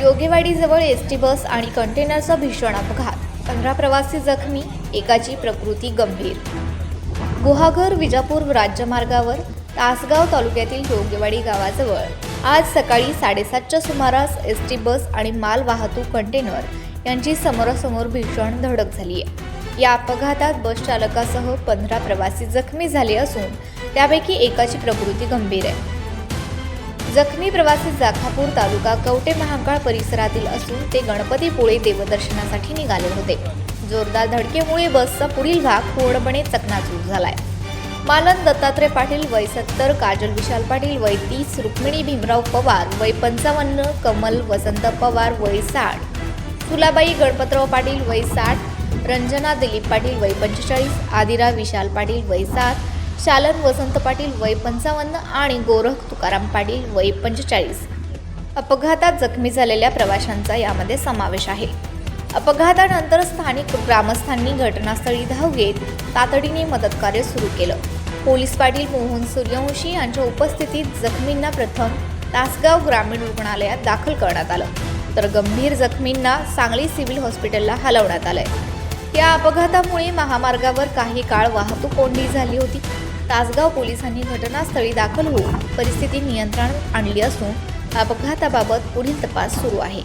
योगेवाडीजवळ S T bus आणि कंटेनरचा भीषण अपघात. पंधरा प्रवासी जखमी एकाची प्रकृती गंभीर. गुहागर विजापूर राज्यमार्गावर तासगाव तालुक्यातील योगेवाडी गावाजवळ. आज सकाळी साडेसातच्या सुमारास एस टी बस आणि माल वाहतूक कंटेनर यांची समोरासमोर भीषण धडक झाली आहे. या अपघातात बस चालकासह पंधरा प्रवासी जखमी झाले असून त्यापैकी एकाची प्रकृती गंभीर आहे. जखमी प्रवासी जाखापूर तालुका कवटे महाकाळ परिसरातील असून ते गणपतीपुळे देवदर्शनासाठी निघाले होते. जोरदार धडकेमुळे बसचा पुढील भाग पूर्णपणे चकनाचूर झालाय. मालन दत्तात्रय पाटील वय सत्तर काजल विशाल पाटील वय तीस रुक्मिणी भीमराव पवार वय पंचावन्न कमल वसंत पवार वय साठ फुलाबाई गणपतराव पाटील वय साठ रंजना दिलीप पाटील वय पंचेचाळीस आदिरा विशाल पाटील वय सात शालन वसंत पाटील वय पंचावन्न आणि गोरख तुकाराम पाटील वय पंचेचाळीस. अपघातात जखमी झालेल्या प्रवाशांचा यामध्ये समावेश आहे. अपघातानंतर स्थानिक ग्रामस्थांनी घटनास्थळी धाव घेत तातडीने मदतकार्य सुरू केलं. पोलीस पाटील मोहन सूर्यवंशी यांच्या उपस्थितीत जखमींना प्रथम तासगाव ग्रामीण रुग्णालयात दाखल करण्यात आलं. तर गंभीर जखमींना सांगली सिव्हिल हॉस्पिटलला हलवण्यात आलंय. या अपघातामुळे महामार्गावर काही काळ वाहतूक कोंडी झाली होती. तासगाव पोलिसांनी घटनास्थळी दाखल होऊन परिस्थिती नियंत्रणात आणली असून अपघाताबाबत पुढील तपास सुरू आहे.